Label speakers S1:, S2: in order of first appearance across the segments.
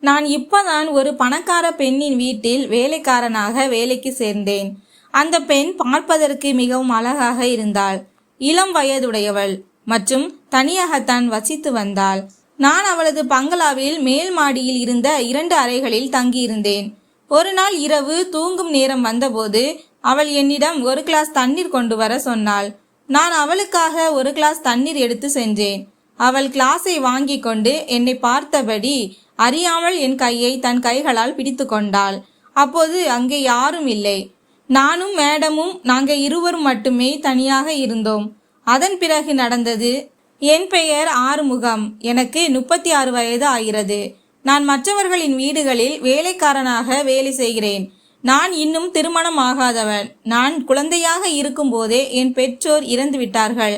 S1: நான் இப்பதான் ஒரு பணக்கார பெண்ணின் வீட்டில் வேலைக்காரனாக வேலைக்கு சேர்ந்தேன். அந்த பெண் பார்ப்பதற்கு மிகவும் அழகாக இருந்தாள். இளம் வயதுடையவள் மற்றும் தனியாகத்தான் வசித்து வந்தாள். நான் அவளது பங்களாவில் மேல் மாடியில் இருந்த இரண்டு அறைகளில் தங்கியிருந்தேன். ஒரு நாள் இரவு தூங்கும் நேரம் வந்தபோது அவள் என்னிடம் ஒரு கிளாஸ் தண்ணீர் கொண்டு வர சொன்னாள். நான் அவளுக்காக ஒரு கிளாஸ் தண்ணீர் எடுத்து சென்றேன் அவள் கிளாஸை வாங்கி கொண்டு என்னை பார்த்தபடி அறியாமல் என் கையை தன் கைகளால் பிடித்து கொண்டாள். அப்போது அங்கே யாரும் இல்லை. நானும் மேடமும் நாங்கள் இருவரும் மட்டுமே தனியாக இருந்தோம். அதன் பிறகு நடந்தது என் பெயர் ஆறுமுகம். எனக்கு முப்பத்தி ஆறு வயது ஆகிறது. நான் மற்றவர்களின் வீடுகளில் வேலைக்காரனாக வேலை செய்கிறேன். நான் இன்னும் திருமணம் ஆகாதவன். நான் குழந்தையாக இருக்கும்போதே என் பெற்றோர் இறந்து விட்டார்கள்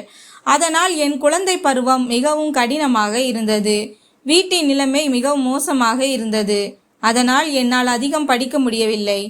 S1: அதனால் என் குழந்தை பருவம் மிகவும் கடினமாக இருந்தது. வீட்டின் நிலைமை மிகவும் மோசமாக இருந்தது. அதனால் என்னால் அதிகம் படிக்க முடியவில்லை.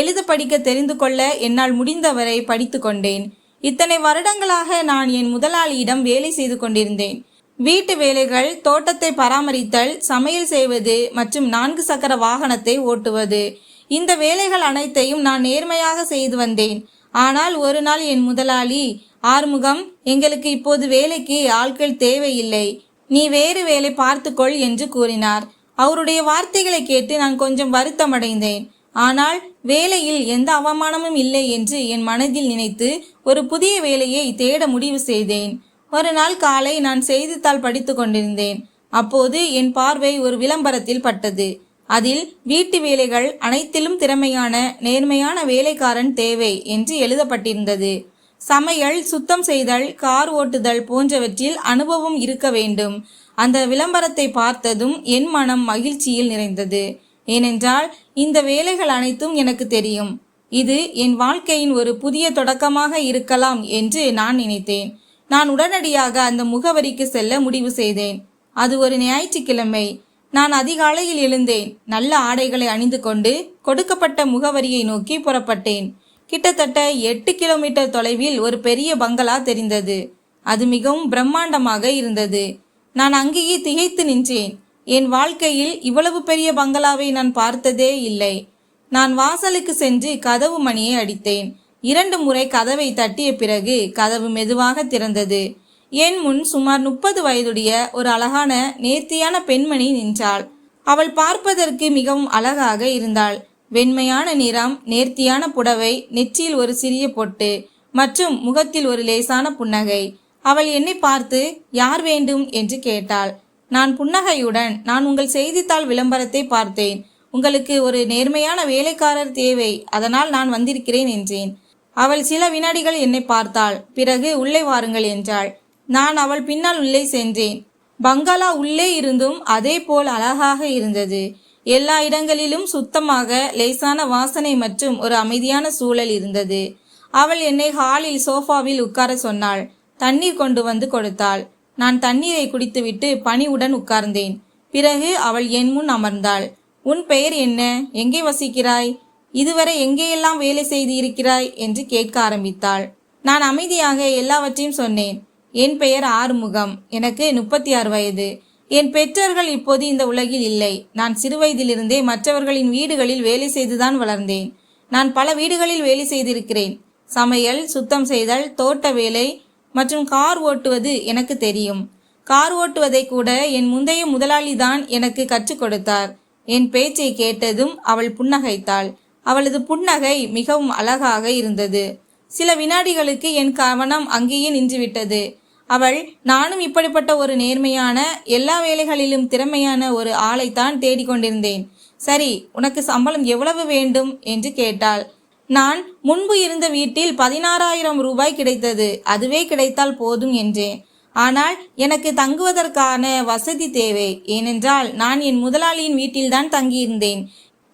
S1: எழுத படிக்க தெரிந்து கொள்ள என்னால் முடிந்தவரை படித்து கொண்டேன். இத்தனை வருடங்களாக நான் என் முதலாளியிடம் வேலை செய்து கொண்டிருந்தேன். வீட்டு வேலைகள் தோட்டத்தை பராமரித்தல் சமையல் செய்வது மற்றும் நான்கு சக்கர வாகனத்தை ஓட்டுவது. இந்த வேலைகள் அனைத்தையும் நான் நேர்மையாக செய்து வந்தேன். ஆனால் ஒரு நாள் என் முதலாளி ஆறுமுகம் எங்களுக்கு இப்போது வேலைக்கு ஆட்கள் தேவையில்லை. நீ வேறு வேலை பார்த்துக்கொள் என்று கூறினார். அவருடைய வார்த்தைகளை கேட்டு நான் கொஞ்சம் வருத்தமடைந்தேன். ஆனால் வேலையில் எந்த அவமானமும் இல்லை என்று என் மனதில் நினைத்து ஒரு புதிய வேலையை தேட முடிவு செய்தேன். ஒரு நாள் காலை நான் செய்தித்தாள் படித்து கொண்டிருந்தேன். அப்போது என் பார்வை ஒரு விளம்பரத்தில் பட்டது. அதில் வீட்டு வேலைகள் அனைத்திலும் திறமையான நேர்மையான வேலைக்காரன் தேவை என்று எழுதப்பட்டிருந்தது. சமையல் சுத்தம் செய்தல் கார் ஓட்டுதல் போன்றவற்றில் அனுபவம் இருக்க வேண்டும். அந்த விளம்பரத்தை பார்த்ததும் என் மனம் மகிழ்ச்சியில் நிறைந்தது. ஏனென்றால் இந்த வேலைகள் அனைத்தும் எனக்கு தெரியும். இது என் வாழ்க்கையின் ஒரு புதிய தொடக்கமாக இருக்கலாம் என்று நான் நினைத்தேன். நான் உடனடியாக அந்த முகவரிக்கு செல்ல முடிவு செய்தேன். அது ஒரு ஞாயிற்றுக்கிழமை. நான் அதிகாலையில் எழுந்தேன். நல்ல ஆடைகளை அணிந்து கொண்டு கொடுக்கப்பட்ட முகவரியை நோக்கி புறப்பட்டேன். கிட்டத்தட்ட எட்டு கிலோமீட்டர் தொலைவில் ஒரு பெரிய பங்களா தெரிந்தது. அது மிகவும் பிரம்மாண்டமாக இருந்தது. நான் அங்கேயே திகைத்து நின்றேன். என் வாழ்க்கையில் இவ்வளவு பெரிய பங்களாவை நான் பார்த்ததே இல்லை. நான் வாசலுக்கு சென்று கதவு மணியை அடித்தேன். இரண்டு முறை கதவை தட்டிய பிறகு கதவு மெதுவாக திறந்தது. என் முன் சுமார் முப்பது வயதுடைய ஒரு அழகான நேர்த்தியான பெண்மணி நின்றாள். அவள் பார்ப்பதற்கு மிகவும் அழகாக இருந்தாள். வெண்மையான நிறம் நேர்த்தியான புடவை நெற்றியில் ஒரு சிறிய பொட்டு மற்றும் முகத்தில் ஒரு லேசான புன்னகை. அவள் என்னை பார்த்து யார் வேண்டும்? என்று கேட்டாள். நான் புன்னகையுடன் நான் உங்கள் செய்தித்தாள் விளம்பரத்தை பார்த்தேன். உங்களுக்கு ஒரு நேர்மையான வேலைக்காரர் தேவை அதனால் நான் வந்திருக்கிறேன் என்றேன். அவள் சில வினாடிகள் என்னை பார்த்தாள். பிறகு உள்ளே வாருங்கள் என்றாள். நான் அவள் பின்னால் உள்ளே சென்றேன். பங்களா உள்ளே இருந்தும் அதே போல் அழகாக இருந்தது. எல்லா இடங்களிலும் சுத்தமாக லேசான வாசனை மற்றும் ஒரு அமைதியான சூழல் இருந்தது. அவள் என்னை ஹாலில் சோஃபாவில் உட்கார சொன்னாள். தண்ணீர் கொண்டு வந்து கொடுத்தாள். நான் தண்ணீரை குடித்துவிட்டு பணிவுடன் உட்கார்ந்தேன். பிறகு அவள் என் முன் அமர்ந்தாள். உன் பெயர் என்ன? எங்கே வசிக்கிறாய்? இதுவரை எங்கேயெல்லாம் வேலை செய்து இருக்கிறாய் என்று கேட்க ஆரம்பித்தாள். நான் அமைதியாக எல்லாவற்றையும் சொன்னேன். என் பெயர் ஆறுமுகம். எனக்கு முப்பத்தி ஆறு வயது. என் பெற்றோர்கள் இப்போது இந்த உலகில் இல்லை. நான் சிறுவயதிலிருந்தே மற்றவர்களின் வீடுகளில் வேலை செய்துதான் வளர்ந்தேன். நான் பல வீடுகளில் வேலை செய்திருக்கிறேன். சமையல் சுத்தம் செய்தல் தோட்ட வேலை மற்றும் கார் ஓட்டுவது எனக்கு தெரியும். கார் ஓட்டுவதை கூட என் முந்தைய முதலாளி தான் எனக்கு கற்றுக் கொடுத்தார். என் பேச்சை கேட்டதும் அவள் புன்னகைத்தாள். அவளது புன்னகை மிகவும் அழகாக இருந்தது. சில வினாடிகளுக்கு என் கவனம் அங்கேயே நின்றுவிட்டது. அவள் நானும் இப்படிப்பட்ட ஒரு நேர்மையான எல்லா வேலைகளிலும் திறமையான ஒரு ஆளைத்தான் தேடிக்கொண்டிருந்தேன் சரி உனக்கு சம்பளம் எவ்வளவு வேண்டும்? என்று கேட்டாள். நான் முன்பு இருந்த வீட்டில் பதினாறாயிரம் ரூபாய் கிடைத்தது. அதுவே கிடைத்தால் போதும் என்றேன். ஆனால் எனக்கு தங்குவதற்கான வசதி தேவை. ஏனென்றால் நான் என் முதலாளியின் வீட்டில்தான் தங்கியிருந்தேன்.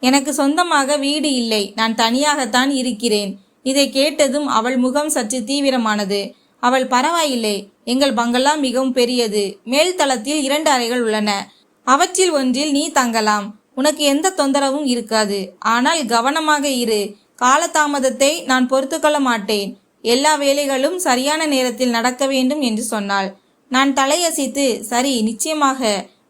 S1: எனக்கு சொந்தமாக வீடு இல்லை. நான் தனியாகத்தான் இருக்கிறேன். இதை கேட்டதும் அவள் முகம் சற்று தீவிரமானது. அவள் பரவாயில்லை. எங்கள் பங்களா மிகவும் பெரியது. மேல் தளத்தில் இரண்டு அறைகள் உள்ளன. அவற்றில் ஒன்றில் நீ தங்கலாம். உனக்கு எந்த தொந்தரவும் இருக்காது. ஆனால் கவனமாக இரு. காலதாமதத்தை நான் பொறுத்துக்கொள்ள மாட்டேன். எல்லா வேலைகளும் சரியான நேரத்தில் நடக்க வேண்டும் என்று சொன்னாள். நான் தலையசைத்து சரி நிச்சயமாக.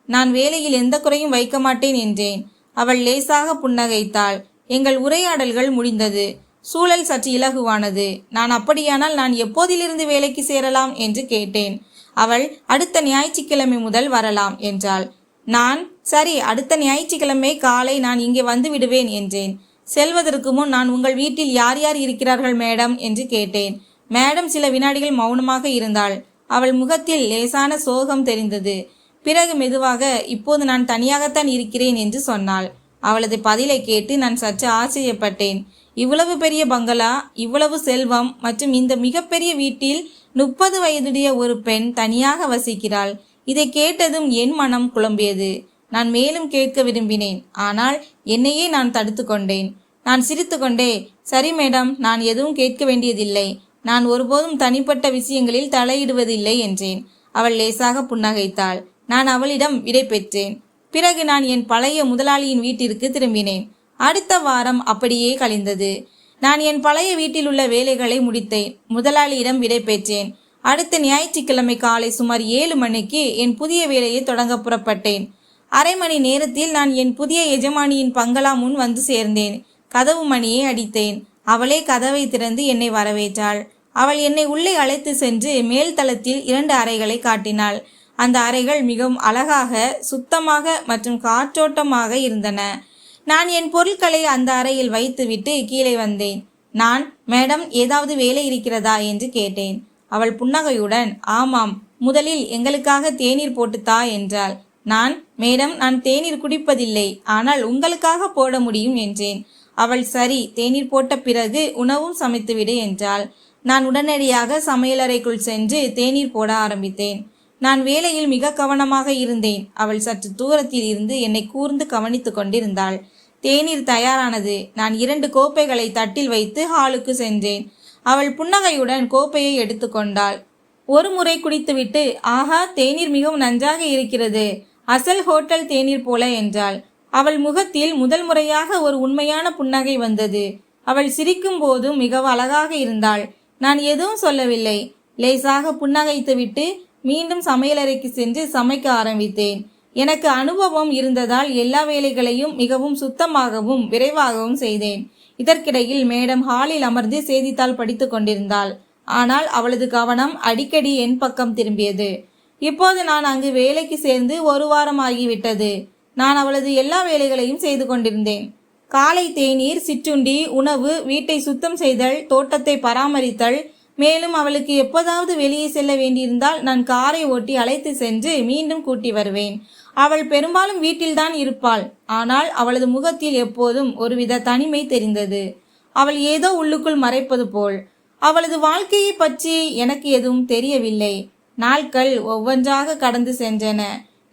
S1: நான் வேலையில் எந்த குறையும் வைக்க மாட்டேன் என்றேன். அவள் லேசாக புன்னகைத்தாள். எங்கள் உரையாடல்கள் முடிந்தது. சூழல் சற்று இலகுவானது. நான் அப்படியானால் நான் எப்போதிலிருந்து வேலைக்கு சேரலாம் என்று கேட்டேன். அவள் அடுத்த ஞாயிற்றுக்கிழமை முதல் வரலாம் என்றாள். நான் சரி அடுத்த ஞாயிற்றுக்கிழமை காலை நான் இங்கே வந்து விடுவேன் என்றேன். செல்வதற்கு முன் நான் உங்கள் வீட்டில் யார் யார் இருக்கிறார்கள் மேடம்? என்று கேட்டேன். மேடம் சில வினாடிகள் மௌனமாக இருந்தாள். அவள் முகத்தில் லேசான சோகம் தெரிந்தது. பிறகு மெதுவாக இப்போது நான் தனியாகத்தான் இருக்கிறேன் என்று சொன்னாள். அவளது பதிலை கேட்டு நான் சற்று ஆச்சரியப்பட்டேன். இவ்வளவு பெரிய பங்களா இவ்வளவு செல்வம் மற்றும் இந்த மிகப்பெரிய வீட்டில் முப்பது வயதுடைய ஒரு பெண் தனியாக வசிக்கிறாள். இதை கேட்டதும் என் மனம் குழம்பியது. நான் மேலும் கேட்க விரும்பினேன். ஆனால் என்னையே நான் தடுத்து கொண்டேன். நான் சிரித்துக்கொண்டே சரி மேடம் நான் எதுவும் கேட்க வேண்டியதில்லை. நான் ஒருபோதும் தனிப்பட்ட விஷயங்களில் தலையிடுவதில்லை என்றேன். அவள் லேசாக புன்னகைத்தாள். நான் அவளிடம் விடை பெற்றேன். பிறகு நான் என் பழைய முதலாளியின் வீட்டிற்கு திரும்பினேன். அடுத்த வாரம் அப்படியே கழிந்தது. நான் என் பழைய வீட்டில் உள்ள வேலைகளை முடித்தேன். முதலாளியிடம் விடை பெற்றேன். அடுத்த ஞாயிற்றுக்கிழமை காலை சுமார் ஏழு மணிக்கு என் புதிய வேலையை தொடங்க புறப்பட்டேன். அரை மணி நேரத்தில் நான் என் புதிய எஜமானியின் பங்களா முன் வந்து சேர்ந்தேன். கதவு மணியை அடித்தேன். அவளே கதவை திறந்து என்னை வரவேற்றாள். அவள் என்னை உள்ளே அழைத்து சென்று மேல் தளத்தில் இரண்டு அறைகளை காட்டினாள். அந்த அறைகள் மிகவும் அழகாக சுத்தமாக மற்றும் காற்றோட்டமாக இருந்தன. நான் என் பொருட்களை அந்த அறையில் வைத்துவிட்டு கீழே வந்தேன். நான் மேடம் ஏதாவது வேலை இருக்கிறதா? என்று கேட்டேன். அவள் புன்னகையுடன் ஆமாம் முதலில் எங்களுக்காக தேநீர் போட்டு தா என்றாள். நான் மேடம் நான் தேநீர் குடிப்பதில்லை ஆனால் உங்களுக்காக போட முடியும் என்றேன். அவள் சரி தேநீர் போட்ட பிறகு உணவும் சமைத்துவிடு என்றாள். நான் உடனடியாக சமையலறைக்குள் சென்று தேநீர் போட ஆரம்பித்தேன். நான் வேலையில் மிக கவனமாக இருந்தேன். அவள் சற்று தூரத்தில் இருந்து என்னை கூர்ந்து கவனித்து கொண்டிருந்தாள். தேநீர் தயாரானது. நான் இரண்டு கோப்பைகளை தட்டில் வைத்து ஹாலுக்கு சென்றேன். அவள் புன்னகையுடன் கோப்பையை எடுத்துக்கொண்டாள் ஒரு முறை குடித்துவிட்டு ஆஹா தேநீர் மிகவும் நன்றாக இருக்கிறது. அசல் ஹோட்டல் தேநீர் போல என்றாள். அவள் முகத்தில் முதல் முறையாக ஒரு உண்மையான புன்னகை வந்தது. அவள் சிரிக்கும் போதும் மிகவும் அழகாக இருந்தாள். நான் எதுவும் சொல்லவில்லை. லேசாக புன்னகைத்துவிட்டு மீண்டும் சமையலறைக்கு சென்று சமைக்க ஆரம்பித்தேன். எனக்கு அனுபவம் இருந்ததால் எல்லா வேலைகளையும் மிகவும் சுத்தமாகவும் விரைவாகவும் செய்தேன். இதற்கிடையில் மேடம் ஹாலில் அமர்ந்து செய்தித்தாள் படித்து கொண்டிருந்தாள். ஆனால் அவளது கவனம் அடிக்கடி என் பக்கம் திரும்பியது. இப்போது நான் அங்கு வேலைக்கு சேர்ந்து ஒரு வாரம் ஆகிவிட்டது நான் அவளது எல்லா வேலைகளையும் செய்து கொண்டிருந்தேன். காலை தேநீர் சிற்றுண்டி உணவு வீட்டை சுத்தம் செய்தல் தோட்டத்தை பராமரித்தல் மேலும் அவளுக்கு எப்போதாவது வெளியே செல்ல வேண்டியிருந்தால் நான் காரை ஓட்டி அழைத்து சென்று மீண்டும் கூட்டி வருவேன். அவள் பெரும்பாலும் வீட்டில்தான் இருப்பாள். ஆனால் அவளது முகத்தில் எப்போதும் ஒருவித தனிமை தெரிந்தது. அவள் ஏதோ உள்ளுக்குள் மறைப்பது போல். அவளது வாழ்க்கையை பற்றி எனக்கு எதுவும் தெரியவில்லை. நாட்கள் ஒவ்வொன்றாக கடந்து சென்றன.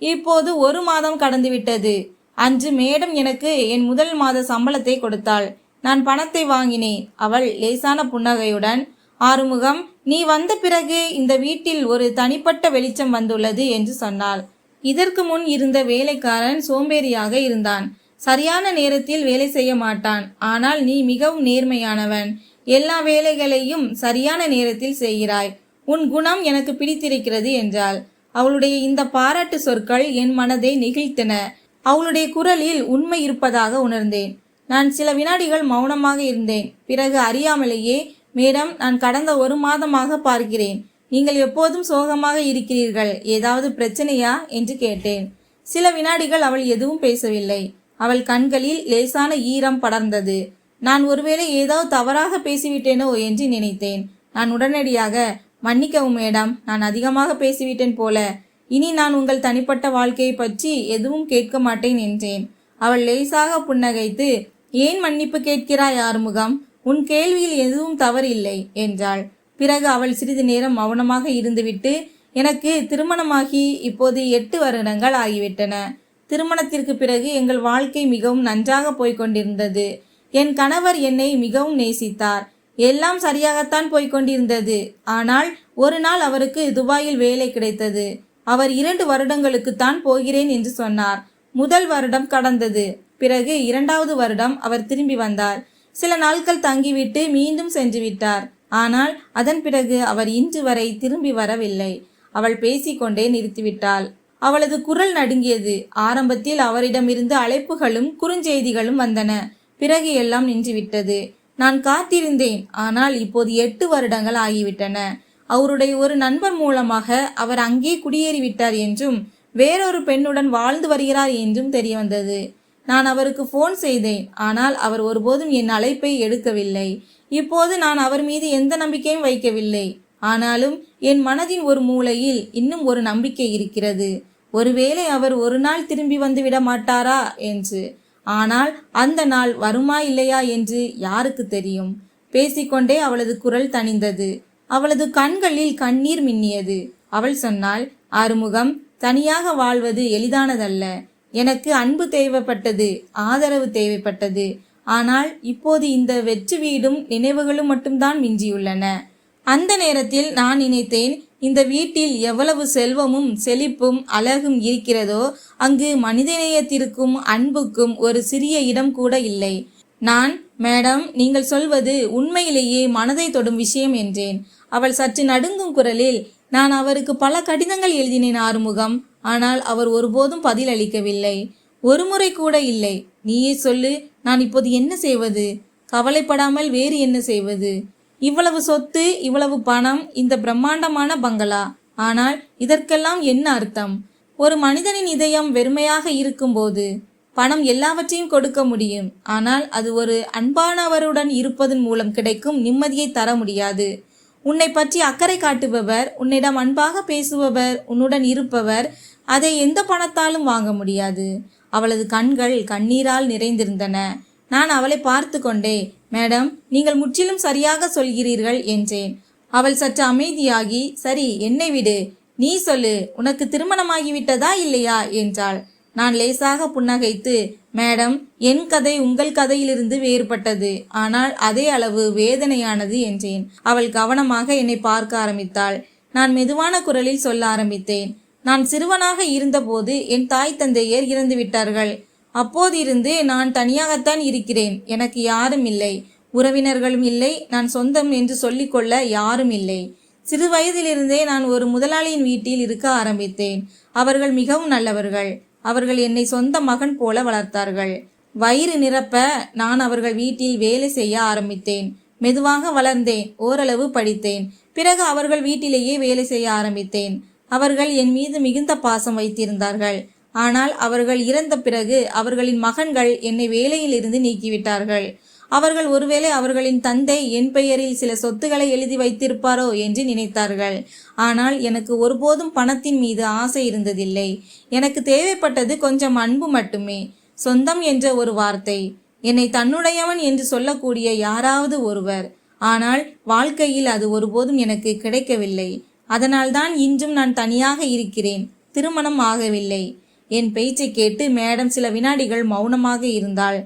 S1: இப்போது ஒரு மாதம் கடந்துவிட்டது. அன்று மேடம் எனக்கு என் முதல் மாத சம்பளத்தை கொடுத்தாள். நான் பணத்தை வாங்கினேன். அவள் லேசான புன்னகையுடன் ஆறுமுகம் நீ வந்த பிறகு இந்த வீட்டில் ஒரு தனிப்பட்ட வெளிச்சம் வந்துள்ளது என்று சொன்னாள். இதற்கு முன் இருந்த வேலைக்காரன் சோம்பேறியாக இருந்தான். சரியான நேரத்தில் வேலை செய்ய மாட்டான். ஆனால் நீ மிகவும் நேர்மையானவன். எல்லா வேலைகளையும் சரியான நேரத்தில் செய்கிறாய். உன் குணம் எனக்கு பிடித்திருக்கிறது என்றாள். அவளுடைய இந்த பாராட்டு சொற்கள் என் மனதை நெகிழ்த்தன. அவளுடைய குரலில் உண்மை இருப்பதாக உணர்ந்தேன். நான் சில வினாடிகள் மௌனமாக இருந்தேன். பிறகு அறியாமலேயே மேடம் நான் கடந்த ஒரு மாதமாக பார்க்கிறேன். நீங்கள் எப்போதும் சோகமாக இருக்கிறீர்கள். ஏதாவது பிரச்சனையா? என்று கேட்டேன். சில வினாடிகள் அவள் எதுவும் பேசவில்லை. அவள் கண்களில் லேசான ஈரம் படர்ந்தது. நான் ஒருவேளை ஏதாவது தவறாக பேசிவிட்டேனோ என்று நினைத்தேன். நான் உடனடியாக மன்னிக்கவும் மேடம் நான் அதிகமாக பேசிவிட்டேன் போல. இனி நான் உங்கள் தனிப்பட்ட வாழ்க்கையை பற்றி எதுவும் கேட்க மாட்டேன் என்றேன். அவள் லேசாக புன்னகைத்து ஏன் மன்னிப்பு கேட்கிறாய் ஆறுமுகம்? உன் கேள்வியில் எதுவும் தவறில்லை என்றாள். பிறகு அவள் சிறிது நேரம் மௌனமாக இருந்துவிட்டு எனக்கு திருமணமாகி இப்போது எட்டு வருடங்கள் ஆகிவிட்டன. திருமணத்திற்கு பிறகு எங்கள் வாழ்க்கை மிகவும் நன்றாக போய்கொண்டிருந்தது என் கணவர் என்னை மிகவும் நேசித்தார். எல்லாம் சரியாகத்தான் போய்கொண்டிருந்தது ஆனால் ஒரு நாள் அவருக்கு துபாயில் வேலை கிடைத்தது. அவர் இரண்டு வருடங்களுக்குத்தான் போகிறேன் என்று சொன்னார். முதல் வருடம் கடந்தது. பிறகு இரண்டாவது வருடம் அவர் திரும்பி வந்தார். சில நாட்கள் தங்கிவிட்டு மீண்டும் சென்று விட்டார். ஆனால் அதன் பிறகு அவர் இன்று வரை திரும்பி வரவில்லை. அவள் பேசிக்கொண்டே நிறுத்திவிட்டாள். அவளது குரல் நடுங்கியது. ஆரம்பத்தில் அவரிடமிருந்து அழைப்புகளும் குறுஞ்செய்திகளும் வந்தன. பிறகு எல்லாம் நின்றுவிட்டது. நான் காத்திருந்தேன். ஆனால் இப்போது எட்டு வருடங்கள் ஆகிவிட்டன. அவருடைய ஒரு நண்பர் மூலமாக அவர் அங்கே குடியேறிவிட்டார் என்றும் வேறொரு பெண்ணுடன் வாழ்ந்து வருகிறார் என்றும் தெரிய வந்தது நான் அவருக்கு ஃபோன் செய்தேன். ஆனால் அவர் ஒருபோதும் என் அழைப்பை எடுக்கவில்லை. இப்போது நான் அவர் மீது எந்த நம்பிக்கையும் வைக்கவில்லை. ஆனாலும் என் மனதின் ஒரு மூலையில் இன்னும் ஒரு நம்பிக்கை இருக்கிறது. ஒருவேளை அவர் ஒரு நாள் திரும்பி வந்து விட மாட்டாரா என்று. ஆனால் அந்த நாள் வருமா இல்லையா என்று யாருக்கு தெரியும். பேசிக்கொண்டே அவளது குரல் தணிந்தது. அவளது கண்களில் கண்ணீர் மின்னியது. அவள் சொன்னாள் ஆறுமுகம் தனியாக வாழ்வது எளிதானதல்ல. எனக்கு அன்பு தேவைப்பட்டது ஆதரவு தேவைப்பட்டது. ஆனால் இப்போது இந்த வெற்று வீடும் நினைவுகளும் மட்டும்தான் மிஞ்சியுள்ளன. அந்த நேரத்தில் நான் நினைத்தேன் இந்த வீட்டில் எவ்வளவு செல்வமும் செழிப்பும் அழகும் இருக்கிறதோ அங்கு மனிதநேயத்திற்கும் அன்புக்கும் ஒரு சிறிய இடம் கூட இல்லை. நான் மேடம் நீங்கள் சொல்வது உண்மையிலேயே மனதை தொடும் விஷயம் என்றேன். அவள் சற்று நடுங்கும் குரலில் நான் அவருக்கு பல கடிதங்கள் எழுதினேன் ஆறுமுகம். ஆனால் அவர் ஒருபோதும் பதில் அளிக்கவில்லை ஒரு முறை கூட இல்லை. நீயே சொல்லு நான் இப்போது என்ன செய்வது? கவலைப்படாமல் வேறு என்ன செய்வது? இவ்வளவு சொத்து இவ்வளவு பணம் இந்த பிரம்மாண்டமான பங்களா. ஆனால் இதற்கெல்லாம் என்ன அர்த்தம்? ஒரு மனிதனின் இதயம் வெறுமையாக இருக்கும்போது பணம் எல்லாவற்றையும் கொடுக்க முடியும். ஆனால் அது ஒரு அன்பானவருடன் இருப்பதன் மூலம் கிடைக்கும் நிம்மதியை தர முடியாது. உன்னை பற்றி அக்கறை காட்டுபவர் உன்னிடம் அன்பாக பேசுபவர் உன்னுடன் இருப்பவர் அதை எந்த பணத்தாலும் வாங்க முடியாது. அவளது கண்கள் கண்ணீரால் நிறைந்திருந்தன. நான் அவளை பார்த்து கொண்டே மேடம் நீங்கள் முற்றிலும் சரியாக சொல்கிறீர்கள் என்றேன். அவள் சற்று அமைதியாகி சரி என்னை விடு. நீ சொல்லு. உனக்கு திருமணமாகிவிட்டதா இல்லையா? என்றாள். நான் லேசாக புன்னகைத்து மேடம் என் கதை உங்கள் கதையிலிருந்து வேறுபட்டது. ஆனால் அதே அளவு வேதனையானது என்றேன். அவள் கவனமாக என்னை பார்க்க ஆரம்பித்தாள். நான் மெதுவான குரலில் சொல்ல ஆரம்பித்தேன். நான் சிறுவனாக இருந்தபோது என் தாய் தந்தையர் இறந்து விட்டார்கள். அப்போதிருந்து நான் தனியாகத்தான் இருக்கிறேன். எனக்கு யாரும் இல்லை. உறவினர்களும் இல்லை. நான் சொந்தம் என்று சொல்லிக்கொள்ள யாரும் இல்லை. சிறு வயதிலிருந்தே நான் ஒரு முதலாளியின் வீட்டில் இருக்க ஆரம்பித்தேன். அவர்கள் மிகவும் நல்லவர்கள். அவர்கள் என்னை சொந்த மகன் போல வளர்த்தார்கள். வயிறு நிரப்ப நான் அவர்கள் வீட்டில் வேலை செய்ய ஆரம்பித்தேன். மெதுவாக வளர்ந்தேன். ஓரளவு படித்தேன். பிறகு அவர்கள் வீட்டிலேயே வேலை செய்ய ஆரம்பித்தேன். அவர்கள் என் மீது மிகுந்த பாசம் வைத்திருந்தார்கள். ஆனால் அவர்கள் இறந்த பிறகு அவர்களின் மகன்கள் என்னை வேலையிலிருந்து நீக்கிவிட்டார்கள். அவர்கள் ஒருவேளை அவர்களின் தந்தை என் பெயரில் சில சொத்துக்களை எழுதி வைத்திருப்பாரோ என்று நினைத்தார்கள். ஆனால் எனக்கு ஒருபோதும் பணத்தின் மீது ஆசை இருந்ததில்லை. எனக்கு தேவைப்பட்டது கொஞ்சம் அன்பு மட்டுமே. சொந்தம் என்ற ஒரு வார்த்தை. என்னை தன்னுடையவன் என்று சொல்லக்கூடிய யாராவது ஒருவர். ஆனால் வாழ்க்கையில் அது ஒருபோதும் எனக்கு கிடைக்கவில்லை. அதனால்தான் இன்றும் நான் தனியாக இருக்கிறேன். திருமணம் ஆகவில்லை. என் பேச்சை கேட்டு மேடம் சில வினாடிகள் மௌனமாக இருந்தாள்.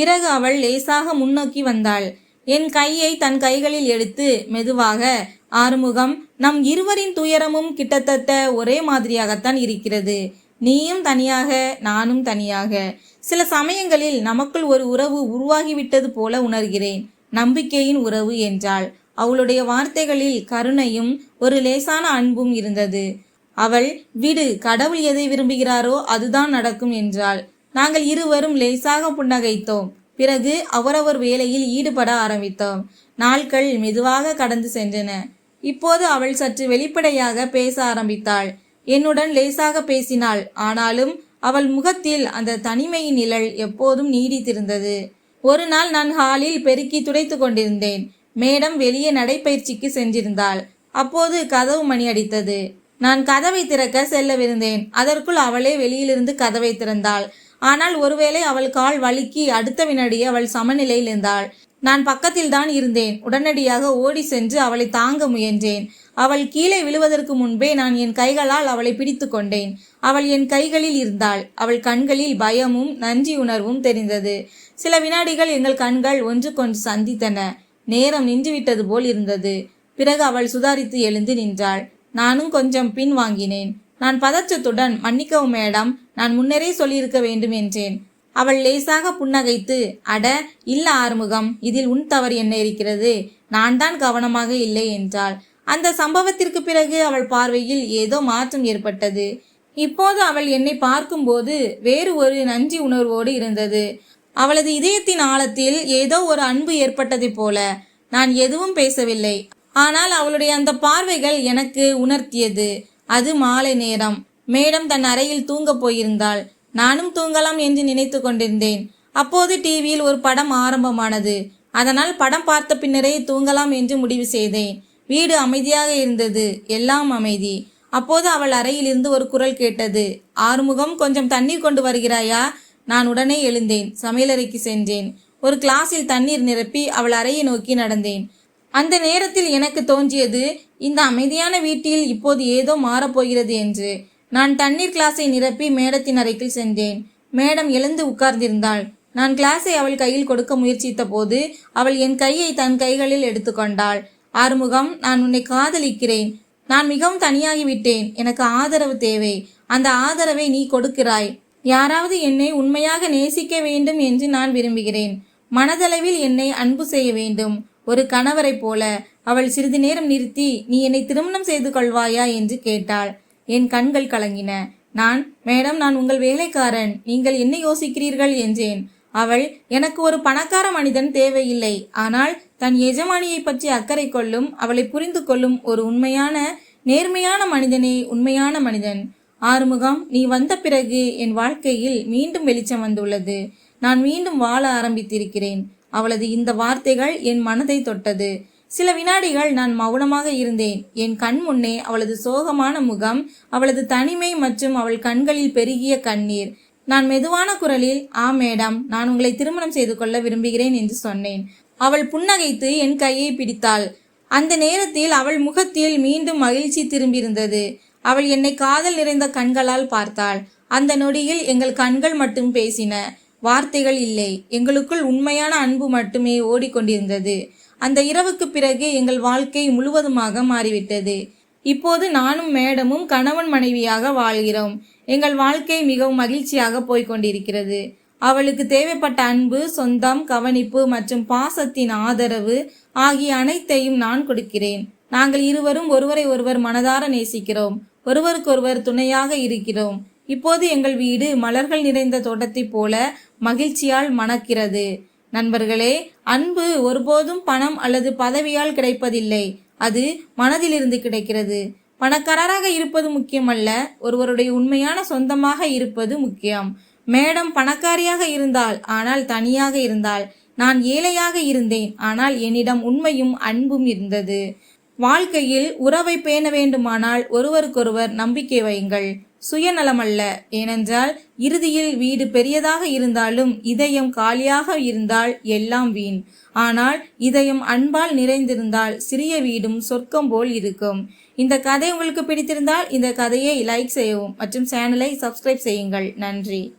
S1: பிறகு அவள் லேசாக முன்னோக்கி வந்தாள். என் கையை தன் கைகளில் எடுத்து மெதுவாக ஆறுமுகம் நம் இருவரின் துயரமும் கிட்டத்தட்ட ஒரே மாதிரியாகத்தான் இருக்கிறது. நீயும் தனியாக நானும் தனியாக. சில சமயங்களில் நமக்குள் ஒரு உறவு உருவாகிவிட்டது போல உணர்கிறேன். நம்பிக்கையின் உறவு என்றாள். அவளுடைய வார்த்தைகளில் கருணையும் ஒரு லேசான அன்பும் இருந்தது. அவள் விடு கடவுள் எதை விரும்புகிறாரோ அதுதான் நடக்கும் என்றாள். நாங்கள் இருவரும் லேசாக புன்னகைத்தோம். பிறகு அவரவர் வேலையில் ஈடுபட ஆரம்பித்தோம். நாட்கள் மெதுவாக கடந்து சென்றன. இப்போது அவள் சற்று வெளிப்படையாக பேச ஆரம்பித்தாள். என்னுடன் லேசாக பேசினாள். ஆனாலும் அவள் முகத்தில் அந்த தனிமையின் நிழல் எப்போதும் நீடித்திருந்தது. ஒரு நாள் நான் ஹாலில் பெருக்கி துடைத்து கொண்டிருந்தேன். மேடம் வெளியே நடைப்பயிற்சிக்கு சென்றிருந்தாள். அப்போது கதவு மணி அடித்தது. நான் கதவை திறக்க செல்லவிருந்தேன். அதற்குள் அவளே வெளியிலிருந்து கதவை திறந்தாள். ஆனால் ஒருவேளை அவள் கால் வழுக்கி அடுத்த வினாடி அவள் சமநிலையில் இருந்தாள். நான் பக்கத்தில் தான் இருந்தேன். உடனடியாக ஓடி சென்று அவளை தாங்க முயன்றேன். அவள் கீழே விழுவதற்கு முன்பே நான் என் கைகளால் அவளை பிடித்து கொண்டேன். அவள் என் கைகளில் இருந்தாள். அவள் கண்களில் பயமும் நன்றி உணர்வும் தெரிந்தது. சில வினாடிகள் எங்கள் கண்கள் ஒன்றுக்கொன்று சந்தித்தன. நேரம் நின்றுவிட்டது போல் இருந்தது. பிறகு அவள் சுதாரித்து எழுந்து நின்றாள். நானும் கொஞ்சம் பின் வாங்கினேன் நான் பதற்றத்துடன் மன்னிக்கவும் மேடம். நான் முன்னரே சொல்லியிருக்க வேண்டும் என்றேன். அவள் லேசாக புன்னகைத்து அட இல்ல ஆறுமுகம் இதில் உன் தவறு என்ன இருக்கிறது? நான் தான் கவனமாக இல்லை என்றாள். அந்த சம்பவத்திற்கு பிறகு அவள் பார்வையில் ஏதோ மாற்றம் ஏற்பட்டது. இப்போது அவள் என்னை பார்க்கும்போது வேறு ஒரு நன்றி உணர்வோடு இருந்தது. அவளது இதயத்தின் ஆழத்தில் ஏதோ ஒரு அன்பு ஏற்பட்டதைப் போல. நான் எதுவும் பேசவில்லை. ஆனால் அவளுடைய அந்த பார்வைகள் எனக்கு உணர்த்தியது. அது மாலை நேரம். மேடம் தன் அறையில் தூங்கப் போயிருந்தாள். நானும் தூங்கலாம் என்று நினைத்து கொண்டிருந்தேன். அப்போது டிவியில் ஒரு படம் ஆரம்பமானது. அதனால் படம் பார்த்த பின்னரே தூங்கலாம் என்று முடிவு செய்தேன். வீடு அமைதியாக இருந்தது. எல்லாம் அமைதி. அப்போது அவள் அறையிலிருந்து ஒரு குரல் கேட்டது. ஆறுமுகம் கொஞ்சம் தண்ணீர் கொண்டு வருகிறாயா? நான் உடனே எழுந்தேன். சமையலறைக்கு சென்றேன். ஒரு கிளாஸில் தண்ணீர் நிரப்பி அவள் அறையை நோக்கி நடந்தேன். அந்த நேரத்தில் எனக்கு தோன்றியது இந்த அமைதியான வீட்டில் இப்போது ஏதோ மாறப்போகிறது என்று. நான் தண்ணீர் கிளாஸை நிரப்பி மேடத்தின் அறைக்குள் சென்றேன். மேடம் எழுந்து உட்கார்ந்திருந்தாள். நான் கிளாஸை அவள் கையில் கொடுக்க முயற்சித்த போது அவள் என் கையை தன் கைகளில் எடுத்துக்கொண்டாள் ஆறுமுகம் நான் உன்னை காதலிக்கிறேன். நான் மிகவும் தனியாகிவிட்டேன். எனக்கு ஆதரவு தேவை. அந்த ஆதரவை நீ கொடுக்கிறாய். யாராவது என்னை உண்மையாக நேசிக்க வேண்டும் என்று நான் விரும்புகிறேன். மனதளவில் என்னை அன்பு செய்ய வேண்டும். ஒரு கணவரைப் போல. அவள் சிறிது நேரம் நிறுத்தி நீ என்னை திருமணம் செய்து கொள்வாயா? என்று கேட்டாள். என் கண்கள் கலங்கின. நான் மேடம் நான் உங்கள் வேலைக்காரன். நீங்கள் என்ன யோசிக்கிறீர்கள்? என்றேன். அவள் எனக்கு ஒரு பணக்கார மனிதன் தேவையில்லை. ஆனால் தன் எஜமானியை பற்றி அக்கறை கொள்ளும் அவளை புரிந்து கொள்ளும் ஒரு உண்மையான நேர்மையான மனிதனே உண்மையான மனிதன். ஆறுமுகம் நீ வந்த பிறகு என் வாழ்க்கையில் மீண்டும் வெளிச்சம் வந்துள்ளது. நான் மீண்டும் வாழ ஆரம்பித்திருக்கிறேன். அவளது இந்த வார்த்தைகள் என் மனதை தொட்டது. சில வினாடிகள் நான் மௌனமாக இருந்தேன். என் கண் முன்னே அவளது சோகமான முகம் அவளது தனிமை மற்றும் அவள் கண்களில் பெருகிய கண்ணீர். நான் மெதுவான குரலில் ஆ மேடம் நான் உங்களை திருமணம் செய்து கொள்ள விரும்புகிறேன் என்று சொன்னேன். அவள் புன்னகைத்து என் கையை பிடித்தாள். அந்த நேரத்தில் அவள் முகத்தில் மீண்டும் மகிழ்ச்சி திரும்பியிருந்தது. அவள் என்னை காதல் நிறைந்த கண்களால் பார்த்தாள். அந்த நொடியில் எங்கள் கண்கள் மட்டும் பேசின வார்த்தைகள் இல்லை. எங்களுக்குள் உண்மையான அன்பு மட்டுமே ஓடிக்கொண்டிருந்தது. அந்த இரவுக்கு பிறகு எங்கள் வாழ்க்கை முழுவதுமாக மாறிவிட்டது. இப்போது நானும் மேடமும் கணவன் மனைவியாக வாழ்கிறோம். எங்கள் வாழ்க்கை மிகவும் மகிழ்ச்சியாக போய்கொண்டிருக்கிறது அவளுக்கு தேவைப்பட்ட அன்பு சொந்தம் கவனிப்பு மற்றும் பாசத்தின் ஆதரவு ஆகிய அனைத்தையும் நான் கொடுக்கிறேன். நாங்கள் இருவரும் ஒருவரை ஒருவர் மனதார நேசிக்கிறோம். ஒருவருக்கொருவர் துணையாக இருக்கிறோம். இப்போது எங்கள் வீடு மலர்கள் நிறைந்த தோட்டத்தைப் போல மகிழ்ச்சியால் மணக்கிறது. நண்பர்களே அன்பு ஒருபோதும் பணம் அல்லது பதவியால் கிடைப்பதில்லை. அது மனதிலிருந்து கிடைக்கிறது. பணக்காரராக இருப்பது முக்கியமல்ல ஒருவருடைய உண்மையான சொந்தமாக இருப்பது முக்கியம். மேடம் பணக்காரியாக இருந்தால் ஆனால் தனியாக இருந்தால். நான் ஏழையாக இருந்தேன் ஆனால் என்னிடம் உண்மையும் அன்பும் இருந்தது. வாழ்க்கையில் உறவை பேண வேண்டுமானால் ஒருவருக்கொருவர் நம்பிக்கை வையுங்கள். சுயநலமல்ல. ஏனென்றால் இறுதியில் வீடு பெரியதாக இருந்தாலும் இதயம் காலியாக இருந்தால் எல்லாம் வீண். ஆனால் இதயம் அன்பால் நிறைந்திருந்தால் சிறிய வீடும் சொர்க்கம் போல் இருக்கும். இந்த கதை உங்களுக்கு பிடித்திருந்தால் இந்த கதையை லைக் செய்யவும் மற்றும் சேனலை சப்ஸ்கிரைப் செய்யுங்கள். நன்றி.